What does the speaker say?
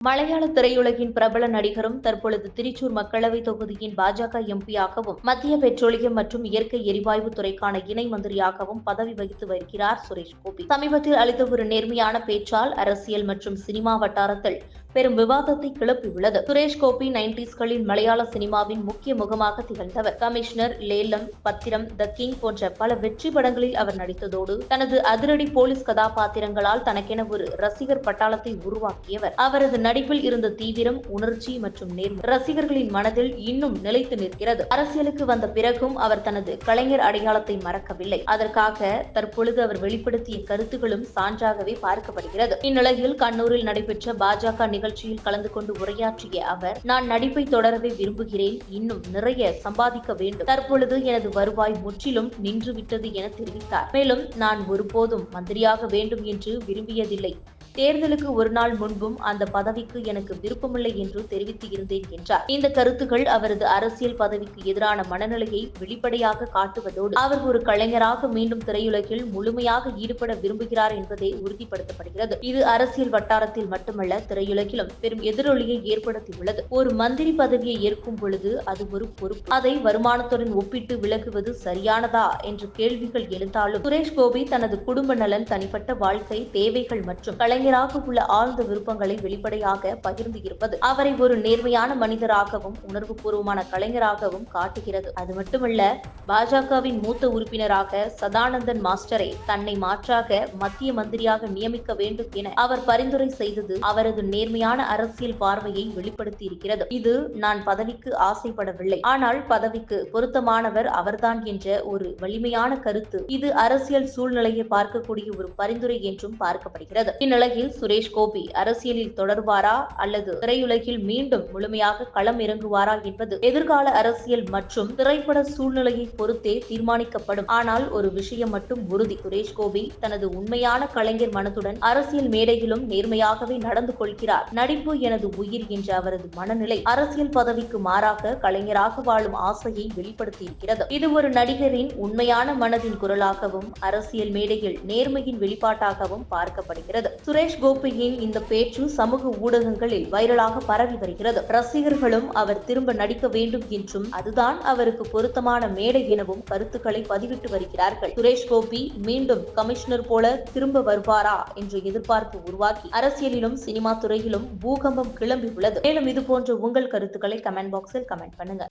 மலையாள திரையுலகின் பிரபல நடிகரும் தற்பொழுது திருச்சூர் மக்களவை தொகுதியின் பாஜக எம்பியாகவும் மத்திய பெட்ரோலியம் மற்றும் இயற்கை எரிவாயு துறைக்கான இணை மந்திரியாகவும் பதவி வகித்து வருகிறார் சுரேஷ் கோபி. சமீபத்தில் அளித்த ஒரு நேர்மையான பேச்சால் அரசியல் மற்றும் சினிமா வட்டாரத்தில் பெரும் விவாதத்தை கிளப்பியுள்ளது. சுரேஷ் கோபி நைன்டிஸ்களில் மலையாள சினிமாவின் முக்கிய முகமாக திகழ்ந்தவர். கமிஷனர் லேலம் பத்திரம் த கிங் போன்ற பல வெற்றி படங்களில் அவர் நடித்ததோடு தனது அதிரடி போலீஸ் கதாபாத்திரங்களால் தனக்கென ஒரு ரசிகர் பட்டாளத்தை உருவாக்கியவர். அவரது நடிப்பில் இருந்த தீவிரம் உணர்ச்சி மற்றும் நேர்மை ரசிகர்களின் மனதில் இன்னும் நிலைத்து நிற்கிறது. அரசியலுக்கு வந்த பிறகும் அவர் தனது கலைஞர் அடையாளத்தை மறக்கவில்லை. அதற்காக தற்பொழுது அவர் வெளிப்படுத்திய கருத்துகளும் சான்றாகவே பார்க்கப்படுகிறது. இந்நிலையில் கண்ணூரில் நடைபெற்ற பாஜக நிகழ்ச்சியில் கலந்து கொண்டு உரையாற்றிய அவர் நான் நடிப்பை தொடரவே விரும்புகிறேன். இன்னும் நிறைய சம்பாதிக்க வேண்டும். தற்பொழுது எனது வருவாய் முற்றிலும் நின்றுவிட்டது என தெரிவித்தார். மேலும் நான் ஒருபோதும் மந்திரியாக வேண்டும் என்று விரும்பியதில்லை. தேர்தலுக்கு ஒரு நாள் முன்பும் அந்த பதவிக்கு எனக்கு விருப்பமில்லை என்று தெரிவித்து இருந்தேன் என்றார். இந்த கருத்துகள் அவரது அரசியல் பதவிக்கு எதிரான மனநிலையை வெளிப்படையாக காட்டுவதோடு அவர் ஒரு கலைஞராக மீண்டும் திரையுலகில் முழுமையாக ஈடுபட விரும்புகிறார் என்பதே உறுதிப்படுத்தப்படுகிறது. இது அரசியல் வட்டாரத்தில் மட்டுமல்ல திரையுலகிலும் பெரும் எதிரொலியை ஏற்படுத்தியுள்ளது. ஒரு மந்திரி பதவியை ஏற்கும் பொழுது அது ஒரு பொறுப்பு. அதை வருமானத்துடன் ஒப்பிட்டு விலகுவது சரியானதா என்ற கேள்விகள் எழுந்தாலும் சுரேஷ் கோபி தனது குடும்ப நலன் தனிப்பட்ட வாழ்க்கை தேவைகள் மற்றும் கலை கலைஞராக உள்ள ஆழ்ந்த விருப்பங்களை வெளிப்படையாக பகிர்ந்து இருப்பது அவரை ஒரு நேர்மையான மனிதராகவும் உணர்வுபூர்வமான கலைஞராகவும் காட்டுகிறது. அது மட்டுமல்ல பாஜகவின் மூத்த உறுப்பினராக சதானந்தன் மாஸ்டரை தன்னை மாற்றாக மத்திய மந்திரியாக நியமிக்க வேண்டும் என அவர் பரிந்துரை செய்தது அவரது நேர்மையான அரசியல் பார்வையை வெளிப்படுத்தி இருக்கிறது இது நான் பதவிக்கு ஆசைப்படவில்லை. ஆனால் பதவிக்கு பொருத்தமானவர் அவர்தான் என்ற ஒரு வலிமையான கருத்து இது அரசியல் சூழ்நிலையை பார்க்கக்கூடிய ஒரு பரிந்துரை என்றும் பார்க்கப்படுகிறது. இந்நிலை இந்நிலையில் சுரேஷ் கோபி அரசியலில் தொடர்வாரா அல்லது திரையுலகில் மீண்டும் முழுமையாக களம் இறங்குவாரா என்பது எதிர்கால அரசியல் மற்றும் திரைப்பட சூழ்நிலையை பொறுத்தே தீர்மானிக்கப்படும். ஆனால் ஒரு விஷயம் மட்டும் உறுதி. சுரேஷ் கோபி தனது உண்மையான கலைஞர் மனதுடன் அரசியல் மேடையிலும் நேர்மையாகவே நடந்து கொள்கிறார். நடிப்பு எனது உயிர் என்ற அவரது மனநிலை அரசியல் பதவிக்கு மாறாக கலைஞராக வாழும் ஆசையை வெளிப்படுத்தி இருக்கிறது இது ஒரு நடிகரின் உண்மையான மனதின் குரலாகவும் அரசியல் மேடையில் நேர்மையின் வெளிப்பாட்டாகவும் பார்க்கப்படுகிறது. சுரேஷ் கோபியின் இந்த பேச்சு சமூக ஊடகங்களில் வைரலாக பரவி வருகிறது. ரசிகர்களும் அவர் திரும்ப நடிக்க வேண்டும் என்றும் அதுதான் அவருக்கு பொருத்தமான மேடை எனவும் கருத்துக்களை பதிவிட்டு வருகிறார்கள். சுரேஷ் கோபி மீண்டும் கமிஷனர் போல திரும்ப வருவாரா என்ற எதிர்பார்ப்பு உருவாக்கி அரசியலிலும் சினிமா துறையிலும் பூகம்பம் கிளம்பி உள்ளது மேலும் இது போன்ற உங்கள் கருத்துக்களை கமெண்ட் பாக்ஸில் கமெண்ட் பண்ணுங்க.